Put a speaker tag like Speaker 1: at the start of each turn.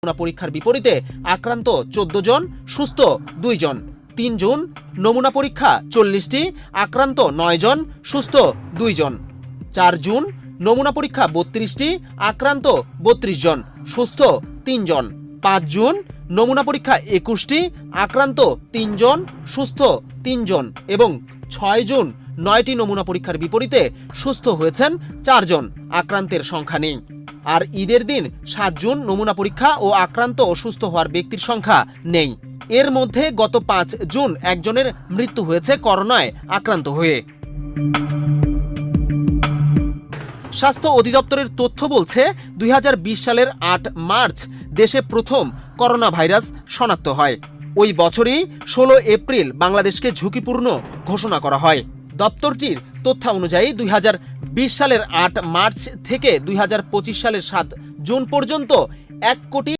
Speaker 1: নমুনা পরীক্ষার বিপরীতে আক্রান্ত চোদ্দ জন, সুস্থ দুই জন। তিন জুন, নমুনা পরীক্ষা চল্লিশটি, আক্রান্ত নয় জন, সুস্থ দুই জন। চার জুন, নমুনা পরীক্ষা বত্রিশটি, আক্রান্ত বত্রিশ জন, সুস্থ তিনজন পাঁচ জুন, নমুনা পরীক্ষা একুশটি, আক্রান্ত তিনজন সুস্থ তিনজন এবং ছয় জুন, নয়টি নমুনা পরীক্ষার বিপরীতে সুস্থ হয়েছেন চারজন আক্রান্তের সংখ্যা নেই। আর ঈদের দিন সাত জুন নমুনা পরীক্ষা ও আক্রান্ত ও সুস্থ হওয়ার ব্যক্তির সংখ্যা নেই। এর মধ্যে গত পাঁচ জুন একজনের মৃত্যু হয়েছে করোনায় আক্রান্ত হয়ে। স্বাস্থ্য অধিদপ্তরের তথ্য বলছে, দুই হাজার বিশ সালের আট মার্চ দেশে প্রথম করোনা ভাইরাস শনাক্ত হয়। ওই বছরই ষোলো এপ্রিল বাংলাদেশকে ঝুঁকিপূর্ণ ঘোষণা করা হয়। দপ্তরটির তথ্য অনুযায়ী দুই হাজার বিশ সালের আট মার্চ থেকে দুই হাজার পঁচিশ সালের সাত জুন পর্যন্ত এক কোটি